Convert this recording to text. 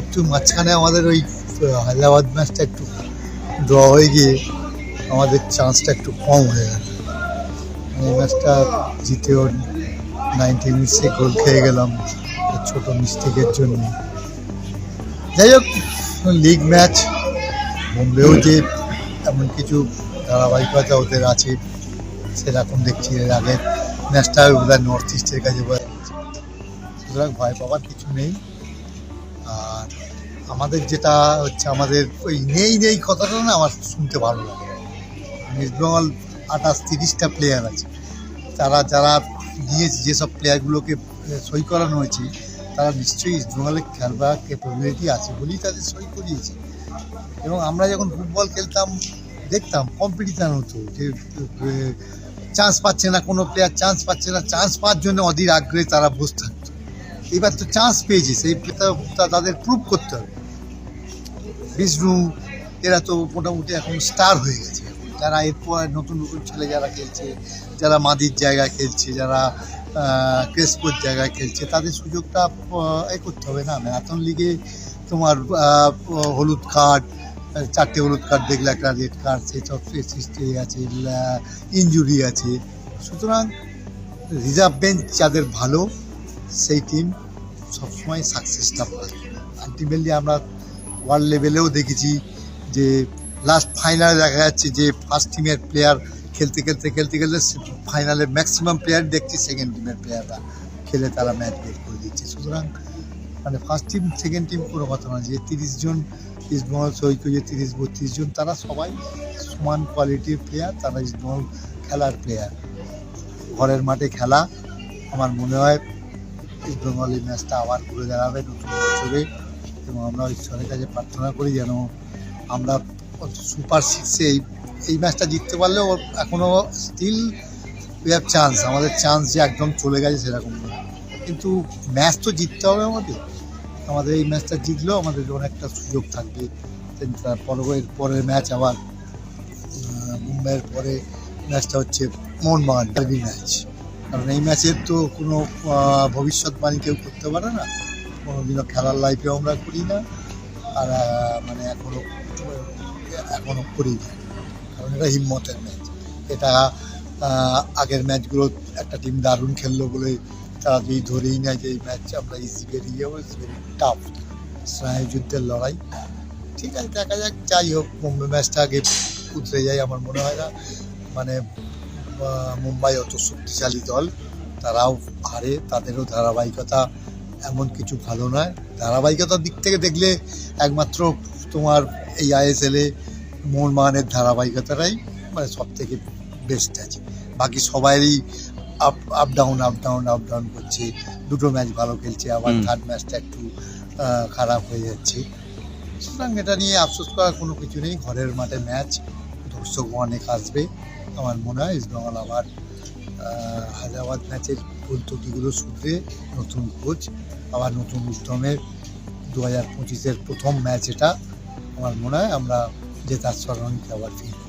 একটু মাঝখানে আমাদের ওই হায়দ্রাবাদ ম্যাচটা একটু ড্র হয়ে গিয়ে আমাদের চান্সটা একটু কম হয়ে গেল। এই ম্যাচটা জিতেও নাইনটি মিনিটসে গোল খেয়ে গেলাম ছোট মিস্টেকের জন্য। যাই হোক লিগ ম্যাচ বোম্বেও যে এমন কিছু ধারাবাহিকতা ওদের আছে, সেরকম দেখছি এর আগের ম্যাচটা বোধ নর্থ ইস্টের কাছে সুতরাং ভয় পাওয়ার কিছু নেই। আর আমাদের যেটা হচ্ছে, আমাদের ওই নেই নেই কথাটা না আমার শুনতে ভালো লাগে। বেঙ্গল আঠাশ, তিরিশটা প্লেয়ার আছে। তারা যারা দিয়েছে যেসব প্লেয়ারগুলোকে সই করানো হয়েছে, তারা নিশ্চয়ই ইস্ট বেঙ্গলে খেলবার ক্যাপাবিলিটি আছে বলেই তাদের সই করিয়েছে। এবং আমরা যখন ফুটবল খেলতাম, দেখতাম কম্পিটিশান হতো যে চান্স পাচ্ছে না কোনো প্লেয়ার চান্স পাচ্ছে না চান্স পাওয়ার জন্য অধীর আগ্রহে তারা বসে এবার তো চান্স পেয়েছে, সেই তাদের প্রুভ করতে হবে। বিষ্ণু, এরা তো মোটামুটি এখন স্টার হয়ে গেছে। যারা এরপর নতুন নতুন ছেলে যারা খেলছে, যারা মাদির জায়গায় খেলছে, যারা ক্রেসপোর জায়গায় খেলছে, তাদের সুযোগটা এ করতে হবে না। ম্যারাথন লিগে তোমার হলুদ কার্ড চারটে হলুদ কার্ড দেখলে একটা রেড কার্ড সেই সৃষ্টি আছে ইঞ্জুরি আছে। সুতরাং রিজার্ভ বেঞ্চ যাদের ভালো, সেই টিম সবসময় সাকসেসটা পায় আলটিমেটলি আমরা ওয়ার্ল্ড লেভেলেও দেখেছি যে লাস্ট ফাইনালে দেখা যাচ্ছে যে ফার্স্ট টিমের প্লেয়ার খেলতে খেলতে খেলতে খেলতে ফাইনালে ম্যাক্সিমাম প্লেয়ার দেখছি সেকেন্ড টিমের প্লেয়াররা খেলে তারা ম্যাচ বের করে দিচ্ছে। সুতরাং মানে ফার্স্ট টিম সেকেন্ড টিম কোনো কথা না যে তিরিশ জন ইস্টবেঙ্গল সৈক্য যে তিরিশ, বত্রিশ জন তারা সবাই সমান কোয়ালিটির প্লেয়ার তারা ইস্টবেঙ্গল খেলার প্লেয়ার ঘরের মাঠে খেলা, আমার মনে হয় ইস্টবেঙ্গল এই ম্যাচটা আবার ঘুরে দাঁড়াবে নতুন বছরে এবং আমরা ঈশ্বরের কাছে প্রার্থনা করি যেন আমরা সুপার সিক্সে এই এই ম্যাচটা জিততে পারলেও এখনও স্টিল উই হ্যাভ চান্স আমাদের চান্স যে একদম চলে গেছে সেরকম নয় কিন্তু ম্যাচ তো জিততে হবে আমাদের। আমাদের এই ম্যাচটা জিতলেও আমাদের অনেকটা সুযোগ থাকবে। তারপর এর পরের ম্যাচ আবার মুম্বাইয়ের পরে ম্যাচটা হচ্ছে মোহনবাগান ডার্বি ম্যাচ কারণ এই ম্যাচের তো কোনো ভবিষ্যৎবাণী কেউ করতে পারে না। কোনোদিনও খেলার লাইফেও আমরা করি না। আর মানে এখনও এখনও করি না। কারণ এটা হিম্মতের ম্যাচ। এটা আগের ম্যাচগুলো একটা টিম দারুণ খেললো বলে তারা যদি ধরেই নেয় যে এই ম্যাচ আমরা ইজি বেরিয়ে যাব ইটস ভেরি টাফ স্নায়ুযুদ্ধের লড়াই। ঠিক আছে, দেখা যাক, যাই হোক, মুম্বাই ম্যাচটা আগে উতরে যায় আমার মনে হয় না। মানে মুম্বাই অত শক্তিশালী দল তারাও হারে তাদেরও ধারাবাহিকতা এমন কিছু ভালো নয়। ধারাবাহিকতার দিক থেকে দেখলে একমাত্র তোমার এই আইএসএলে মোহনবাগানের ধারাবাহিকতাটাই মানে সব থেকে বেস্ট আছে। বাকি সবাইরই up up down up down up down করছে। দুটো ম্যাচ ভালো খেলছে আবার থার্ড ম্যাচটা একটু খারাপ হয়ে যাচ্ছে। সুতরাং এটা নিয়ে আফসোস করার কোনো কিছু নেই। ঘরের মাঠে ম্যাচ দর্শক অনেক আসবে। আমার মনে হয় ইস্টবেঙ্গল আবার হায়দ্রাবাদ ম্যাচের ভুল ত্রুটিগুলো শুধরে নতুন কোচ, আবার নতুন উদ্যমের দু হাজার পঁচিশের প্রথম ম্যাচ এটা। আমার মনে হয় আমরা জেতার স্মরণকে আবার ফিরব।